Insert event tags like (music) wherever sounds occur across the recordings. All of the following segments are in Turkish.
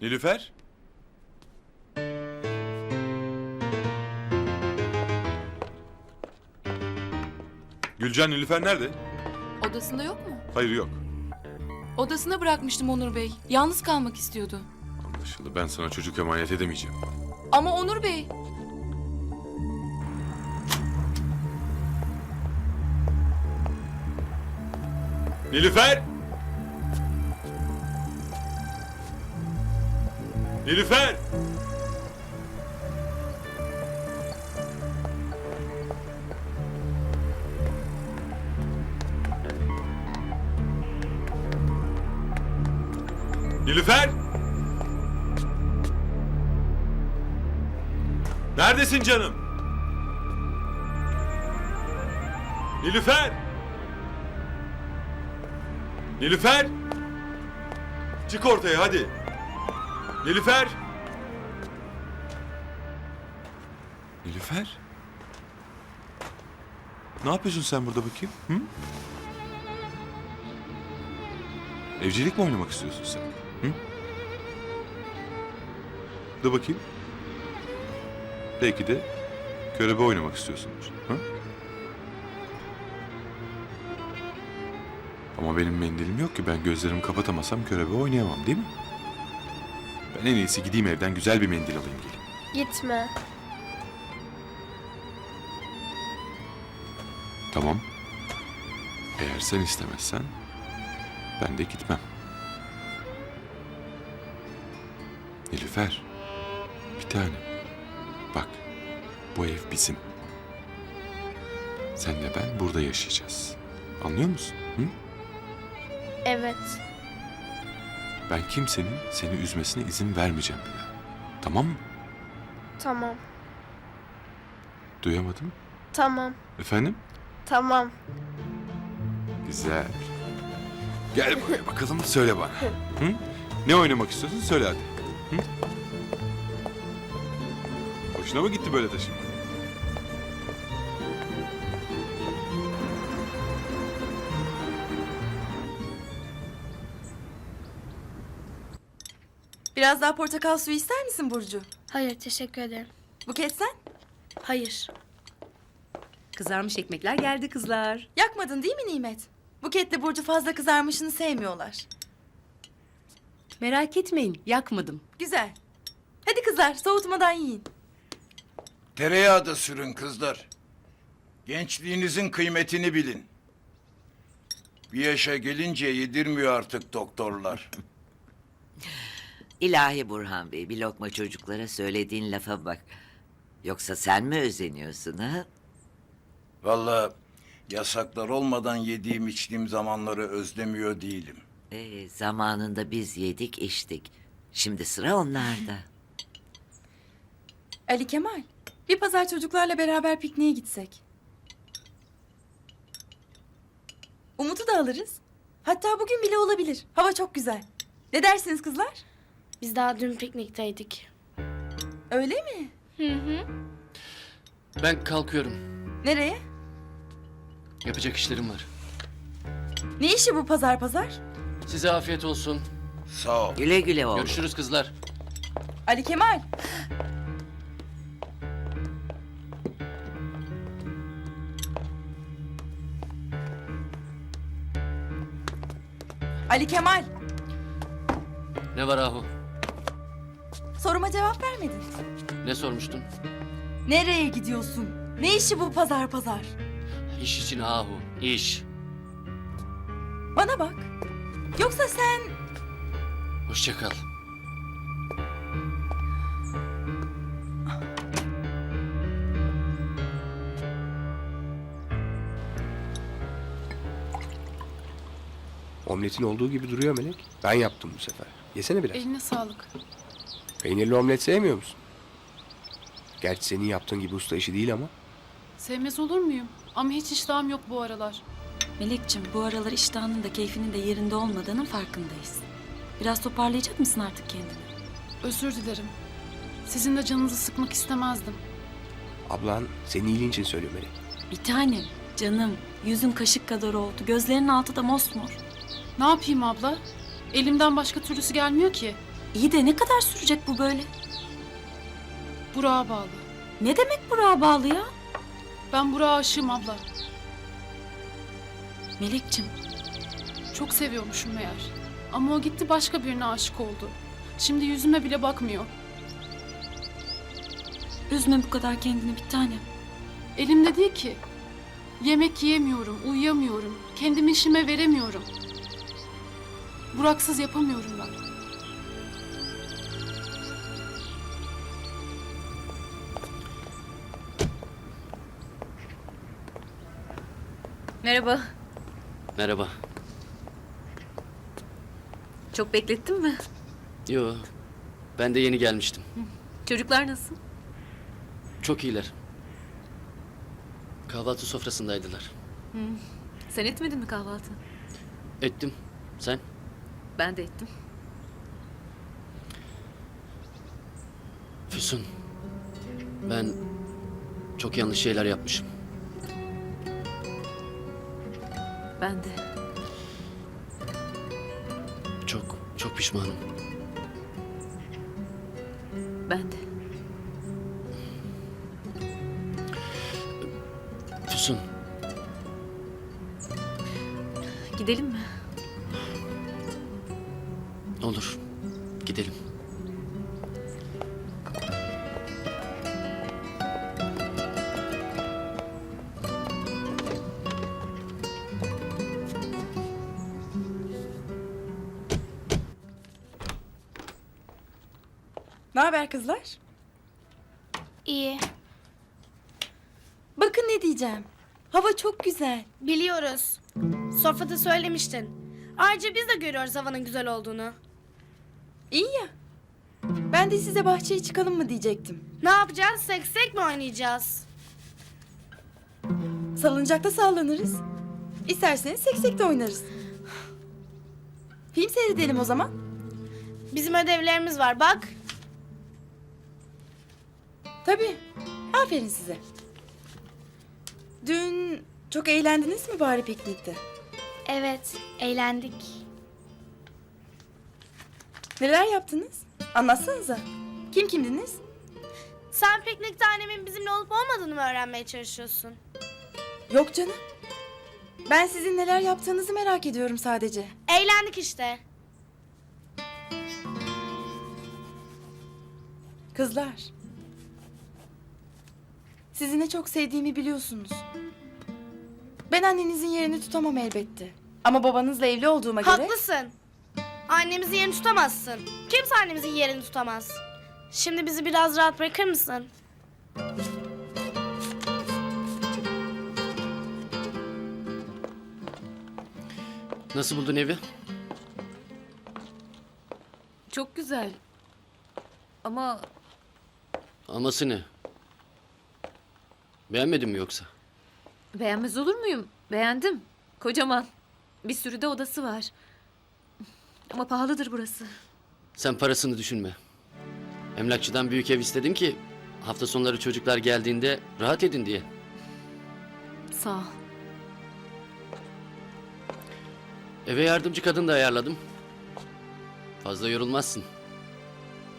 Nilüfer? Gülcan Nilüfer nerede? Odasında yok mu? Hayır yok. Odasına bırakmıştım Onur Bey. Yalnız kalmak istiyordu. Anlaşıldı. Ben sana çocuk emanet edemeyeceğim. Ama Onur Bey... Nilüfer! Nilüfer! Nilüfer! Neredesin canım? Nilüfer! Nilüfer! Çık ortaya hadi. Nilüfer! Nilüfer? Ne yapıyorsun sen burada bakayım? Hı? Evcilik mi oynamak istiyorsun sen? Hı? De bakayım. Belki de körebe oynamak istiyorsundur. Hı? Ama benim mendilim yok ki ben gözlerimi kapatamasam körebe oynayamam değil mi? Ben en iyisi gideyim evden güzel bir mendil alayım geleyim. Gitme. Tamam. Eğer sen istemezsen ben de gitmem. Nilüfer. Bir tane. Bak. Bu ev bizim. Senle ben burada yaşayacağız. Anlıyor musun? Hı? Evet. Ben kimsenin seni üzmesine izin vermeyeceğim daha. Tamam mı? Tamam. Duyamadım. Tamam. Efendim? Tamam. Güzel. Gel buraya bakalım söyle bana. Hı? Ne oynamak istiyorsun söyle hadi. Hı? Hoşuna mı gitti böyle taşıma? Biraz daha portakal suyu ister misin Burcu? Hayır teşekkür ederim. Buket sen? Hayır. Kızarmış ekmekler geldi kızlar. Yakmadın değil mi Nimet? Buketle Burcu fazla kızarmışını sevmiyorlar. Merak etmeyin, yakmadım. Güzel. Hadi kızlar soğutmadan yiyin. Tereyağı da sürün kızlar. Gençliğinizin kıymetini bilin. Bir yaşa gelince yedirmiyor artık doktorlar. (laughs) İlahi Burhan Bey, bir lokma çocuklara söylediğin lafa bak. Yoksa sen mi özeniyorsun ha? Vallahi yasaklar olmadan yediğim içtiğim zamanları özlemiyor değilim. Ee, zamanında biz yedik içtik. Şimdi sıra onlarda. (laughs) Ali Kemal, bir pazar çocuklarla beraber pikniğe gitsek. Umut'u da alırız. Hatta bugün bile olabilir. Hava çok güzel. Ne dersiniz kızlar? Biz daha dün piknikteydik. Öyle mi? Ben kalkıyorum. Nereye? Yapacak işlerim var. Ne işi bu pazar pazar? Size afiyet olsun. Sağ ol. Güle güle oğlum. Görüşürüz kızlar. Ali Kemal. Ali Kemal, Ne var Ahu? Soruma cevap vermedin. Ne sormuştun? Nereye gidiyorsun? Ne işi bu pazar pazar? İş için Ahu. İş. Bana bak. Yoksa sen Hoşça kal. Omletin olduğu gibi duruyor Melek. Ben yaptım bu sefer. Yesene biraz. Eline sağlık. Peynirli omlet sevmiyor musun? Gerçi senin yaptığın gibi usta işi değil ama. Sevmez olur muyum? Ama hiç iştahım yok bu aralar. Melek'cim bu aralar iştahının da keyfinin de yerinde olmadığının farkındayız. Biraz toparlayacak mısın artık kendini? Özür dilerim. Sizin de canınızı sıkmak istemezdim. Ablan senin iyiliğin için söylüyor Melek. Bir tanem, canım, yüzün kaşık kadar oldu. Gözlerinin altı da mosmor. Ne yapayım abla? Elimden başka türlüsü gelmiyor ki. İyi de ne kadar sürecek bu böyle? Burak'a bağlı. Ne demek Burak'a bağlı ya? Ben Burak'a aşığım abla. Melekçim, Çok seviyormuşum meğer. Ama o gitti başka birine aşık oldu. Şimdi yüzüme bile bakmıyor. üzme bu kadar kendini bir tanem. Elimde değil ki. Yemek yiyemiyorum, uyuyamıyorum. Kendimi işime veremiyorum. Buraksız yapamıyorum ben. Merhaba. Merhaba. Çok beklettin mi? Yo. Ben de yeni gelmiştim. Çocuklar nasıl? Çok iyiler. Kahvaltı sofrasındaydılar. Sen etmedin mi kahvaltı? Ettim. Sen? Ben de ettim. Füsun. Ben çok yanlış şeyler yapmışım. Ben de. Çok, çok pişmanım. Ben de. Füsun, Gidelim mi? olur. Gidelim. Ne haber kızlar? İyi. Bakın ne diyeceğim. Hava çok güzel. Biliyoruz. Sofrada söylemiştin. Ayrıca biz de görüyoruz havanın güzel olduğunu. İyi ya. Ben de size bahçeye çıkalım mı diyecektim. Ne yapacağız? Seksek mi oynayacağız? Salıncakta sallanırız. İsterseniz seksek de oynarız. Film seyredelim o zaman. Bizim ödevlerimiz var bak. Tabii. Aferin size. Dün çok eğlendiniz mi bari piknikte? Evet, eğlendik. Neler yaptınız? Anlatsanıza. Kim kimdiniz? Sen piknikte annemin bizimle olup olmadığını mı öğrenmeye çalışıyorsun? Yok canım. Ben sizin neler yaptığınızı merak ediyorum sadece. Eğlendik işte. Kızlar. Sizi ne çok sevdiğimi biliyorsunuz. Ben annenizin yerini tutamam elbette. Ama babanızla evli olduğuma göre... Haklısın. Annemizin yerini tutamazsın. Kimse annemizin yerini tutamaz. Şimdi bizi biraz rahat bırakır mısın? Nasıl buldun evi? Çok güzel. Ama Aması ne? Beğenmedin mi yoksa? beğenmez olur muyum? Beğendim. Kocaman. Bir sürü de odası var. Ama pahalıdır burası. Sen parasını düşünme. Emlakçıdan büyük ev istedim ki hafta sonları çocuklar geldiğinde rahat edin diye. Sağ ol. Eve yardımcı kadın da ayarladım. Fazla yorulmazsın.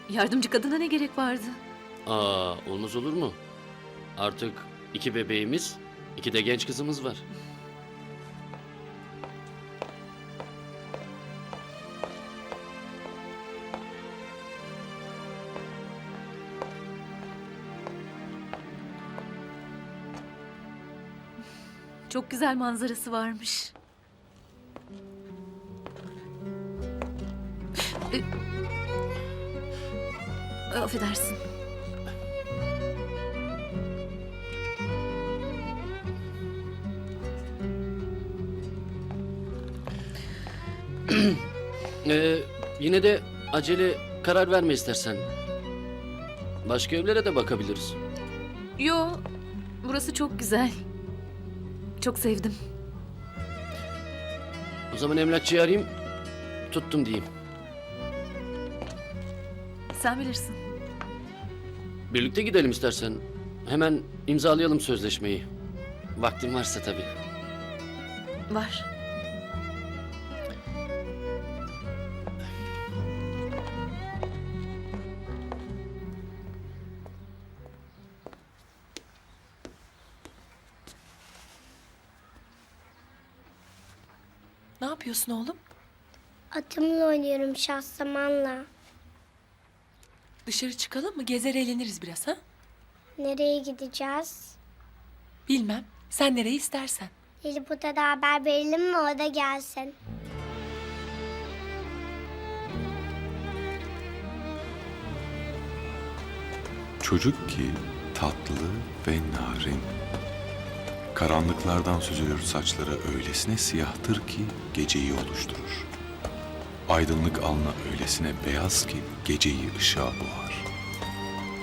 Yardımcı kadına ne gerek vardı? Aa, olmaz olur mu? Artık iki bebeğimiz, iki de genç kızımız var. Çok güzel manzarası varmış. Ee, Affedersin. Ee, yine de acele karar verme istersen. Başka evlere de bakabiliriz. Yo, burası çok güzel. Çok sevdim. O zaman emlakçıyı arayayım, tuttum diyeyim. Sen bilirsin. Birlikte gidelim istersen. Hemen imzalayalım sözleşmeyi. Vaktin varsa tabii. Var. Ne yapıyorsun oğlum? Atımla oynuyorum şahsamanla. Dışarı çıkalım mı? Gezer eğleniriz biraz ha? Nereye gideceğiz? Bilmem. Sen nereyi istersen. Lilliput'a da haber verelim mi o da gelsin. Çocuk ki tatlı ve narin. Karanlıklardan süzülür saçları öylesine siyahtır ki geceyi oluşturur. Aydınlık alnı öylesine beyaz ki geceyi ışığa boğar.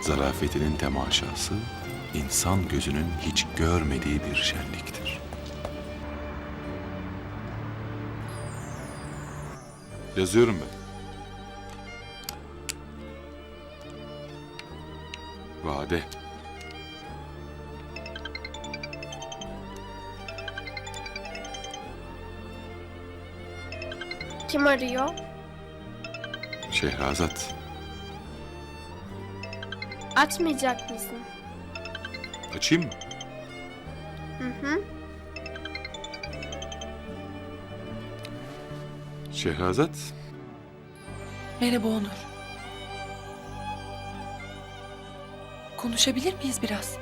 Zarafetinin temaşası insan gözünün hiç görmediği bir şenliktir. Yazıyorum ben. Vade. Kim arıyor? Şehrazat. Açmayacak mısın? Açayım mı? Hı hı. Şehrazat. Merhaba Onur. Konuşabilir miyiz biraz?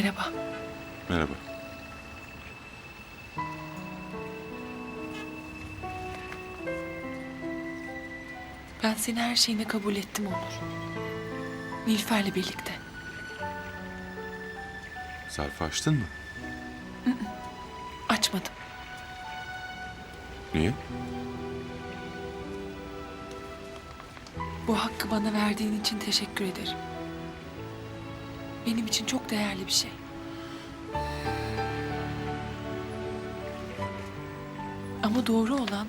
Merhaba. Merhaba. Ben seni her şeyine kabul ettim Onur. Nilüfer'le birlikte. Zarfı açtın mı? Açmadım. Niye? Bu hakkı bana verdiğin için teşekkür ederim. Benim için çok değerli bir şey. Ama doğru olan